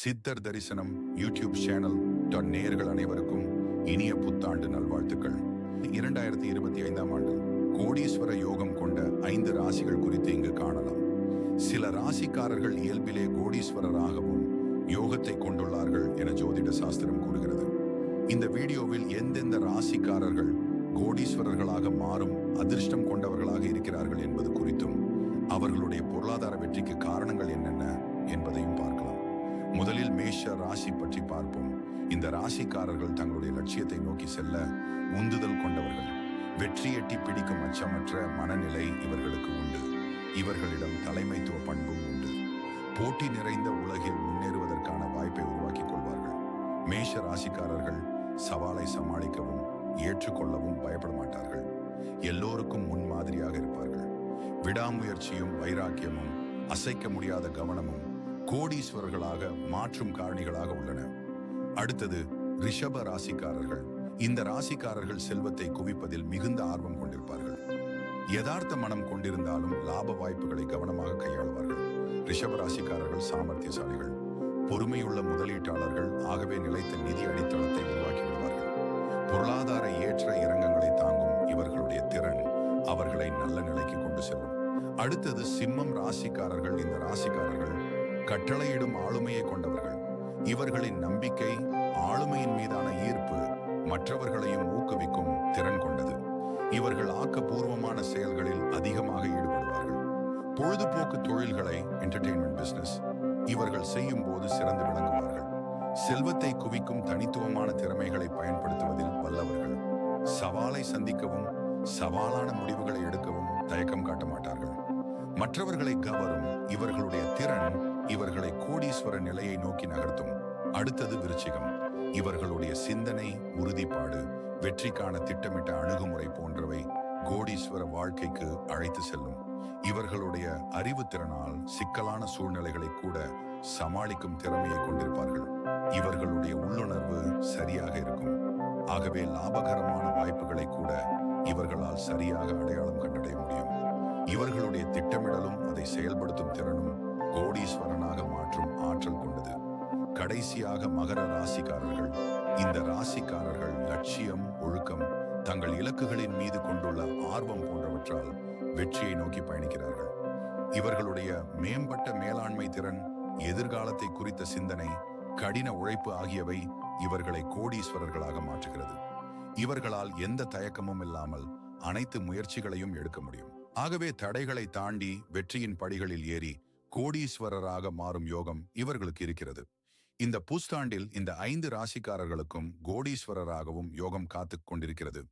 சித்தர் தரிசனம் YouTube channel dot நேயர்கள் அனைவருக்கும் இனிய புத்தாண்டு நல்வாழ்த்துக்கள். இரண்டாயிரத்தி இருபத்தி ஐந்தாம் ஆண்டு கோடீஸ்வர யோகம் கொண்ட ஐந்து ராசிகள் குறித்து இங்கு காணலாம். சில ராசிக்காரர்கள் இயல்பிலே கோடீஸ்வரராகவும் யோகத்தை கொண்டுள்ளார்கள் என ஜோதிட சாஸ்திரம் கூறுகிறது. இந்த வீடியோவில் எந்தெந்த ராசிக்காரர்கள் கோடீஸ்வரர்களாக மாறும் அதிர்ஷ்டம் கொண்டவர்களாக இருக்கிறார்கள் என்பது குறித்தும் அவர்களுடைய பொருளாதார வெற்றிக்கு காரணங்கள் என்னென்ன என்பதையும் பார்க்கலாம். முதலில் மேஷ ராசி பற்றி பார்ப்போம். இந்த ராசிக்காரர்கள் தங்களுடைய லட்சியத்தை நோக்கி செல்ல உந்துதல் கொண்டவர்கள். வெற்றி எட்டி பிடிக்கும் அச்சமற்ற மனநிலை இவர்களுக்கு உண்டு. இவர்களிடம் தலைமைத்துவ பண்பும் உண்டு. போட்டி நிறைந்த உலகில் முன்னேறுவதற்கான வாய்ப்பை உருவாக்கிக் கொள்வார்கள். மேஷ ராசிக்காரர்கள் சவாலை சமாளிக்கவும் ஏற்றுக்கொள்ளவும் பயப்பட மாட்டார்கள். எல்லோருக்கும் முன்மாதிரியாக இருப்பார்கள். விடாமுயற்சியும் வைராக்கியமும் அசைக்க முடியாத கவனமும் கோடீஸ்வரர்களாக மாற்றும் காரணிகளாக உள்ளன. அடுத்தது ரிஷப ராசிக்காரர்கள். இந்த ராசிக்காரர்கள் செல்வத்தை குவிப்பதில் மிகுந்த ஆர்வம் கொண்டிருப்பார்கள். யதார்த்த மனம் கொண்டிருந்தாலும் லாப வாய்ப்புகளை கவனமாக கையாளுவார்கள். ரிஷப ராசிக்காரர்கள் சாமர்த்தியசாலிகள். பொறுமையுள்ள முதலீட்டாளர்கள் ஆகவே நிலைத்த நிதி அடித்தளத்தை உருவாக்கி விடுவார்கள். பொருளாதார ஏற்ற இறங்கங்களை தாங்கும் இவர்களுடைய திறன் அவர்களை நல்ல நிலைக்கு கொண்டு செல்லும். அடுத்தது சிம்மம் ராசிக்காரர்கள். இந்த ராசிக்காரர்கள் கட்டளையிடும் ஆளுமையை கொண்டவர்கள். இவர்களின் நம்பிக்கை ஆளுமையின் மீதான ஈர்ப்பு மற்றவர்களையும் ஊக்குவிக்கும் திறன் கொண்டது. இவர்கள் ஆக்கப்பூர்வமான செயல்களில் அதிகமாக ஈடுபடுவார்கள். பொழுதுபோக்கு தொழில்களை என்டர்டெயின்மெண்ட் பிசினஸ் இவர்கள் செய்யும் போது சிறந்து விளங்குவார்கள். செல்வத்தை குவிக்கும் தனித்துவமான திறமைகளை பயன்படுத்துவதில் வல்லவர்கள். சவாலை சந்திக்கவும் சவாலான முடிவுகளை எடுக்கவும் தயக்கம் காட்ட மாட்டார்கள். மற்றவர்களை கவரும் இவர்களுடைய திறன் இவர்களை கோடீஸ்வர நிலையை நோக்கி நகர்த்தும். அடுத்தது விருச்சிகம். இவர்களுடைய சிந்தனை உறுதிப்பாடு வெற்றிக்கான திட்டமிட்ட அணுகுமுறை போன்றவை கோடீஸ்வர வாழ்க்கைக்கு அழைத்து செல்லும். இவர்களுடைய அறிவுத்திறனால் சிக்கலான சூழ்நிலைகளை கூட சமாளிக்கும் திறமையை கொண்டிருப்பார்கள். இவர்களுடைய உள்ளுணர்வு சரியாக இருக்கும். ஆகவே லாபகரமான வாய்ப்புகளை கூட இவர்களால் சரியாக அடையாளம் கண்டடைய முடியும். இவர்களுடைய திட்டமிடலும் அதை செயல்படுத்தும் திறனும் கோடீஸ்வரனாக மாற்றும் ஆற்றல் கொண்டது. கடைசியாக மகர ராசிக்காரர்கள் இந்த ராசிக்காரர்கள் லட்சியம் ஒழுக்கம் தங்கள் இலக்குகளின் மீது கொண்டுள்ள ஆர்வம் போன்றவற்றால் வெற்றியை நோக்கி பயணிக்கிறார்கள். இவர்களுடைய மேம்பட்ட மேலாண்மை திறன் எதிர்காலத்தை குறித்த சிந்தனை கடின உழைப்பு ஆகியவை இவர்களை கோடீஸ்வரர்களாக மாற்றுகிறது. இவர்களால் எந்த தயக்கமும் இல்லாமல் அனைத்து முயற்சிகளையும் எடுக்க முடியும். ஆகவே தடைகளை தாண்டி வெற்றியின் படிகளில் ஏறி கோடீஸ்வரராக மாறும் யோகம் இவர்களுக்கு இருக்கிறது. இந்த புஸ்தாண்டில் இந்த ஐந்து ராசிக்காரர்களுக்கும் கோடீஸ்வரராகவும் யோகம் காத்துக் கொண்டிருக்கிறது.